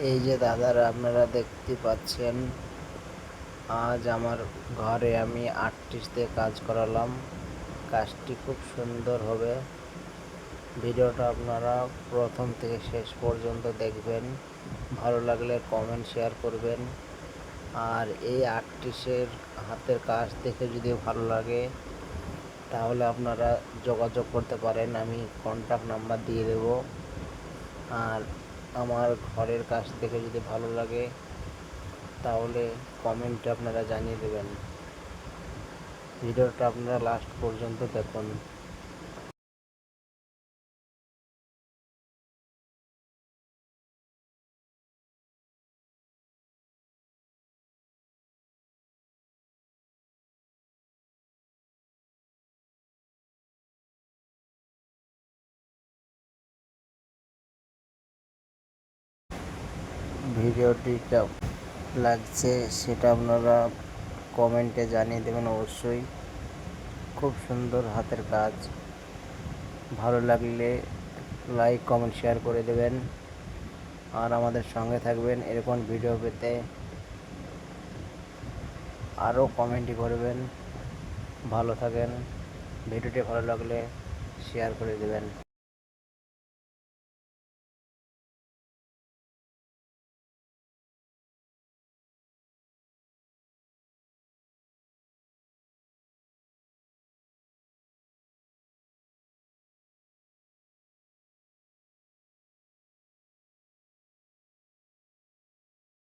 এই যে দাদারা, আপনারা দেখতে পাচ্ছেন, আজ আমার ঘরে আমি আর্টিস্ট কাজ করালাম। কাজটি খুব সুন্দর হবে। ভিডিওটা আপনারা প্রথম থেকে শেষ পর্যন্ত দেখবেন। ভালো লাগলে কমেন্ট শেয়ার করবেন। আর এই আর্টিস্টের হাতের কাজ দেখে যদি ভালো লাগে, তাহলে আপনারা যোগাযোগ করতে পারেন। আমি কন্ট্যাক্ট নাম্বার দিয়ে দেব। আর আমার ঘরের কাছ থেকে যদি ভালো লাগে, তাহলে কমেন্টে আপনারা জানিয়ে দেবেন। ভিডিওটা আপনারা লাস্ট পর্যন্ত দেখুন। ভিডিওটি লাগছে সেটা আপনারা কমেন্টে জানিয়ে দেবেন অবশ্যই। খুব সুন্দর হাতের কাজ। ভালো লাগলে লাইক, কমেন্ট, শেয়ার করে দেবেন। আর আমাদের সঙ্গে থাকবেন এরকম ভিডিও পেতে। আরও কমেন্টই করবেন। ভালো থাকেন। ভিডিওটি ভালো লাগলে শেয়ার করে দেবেন।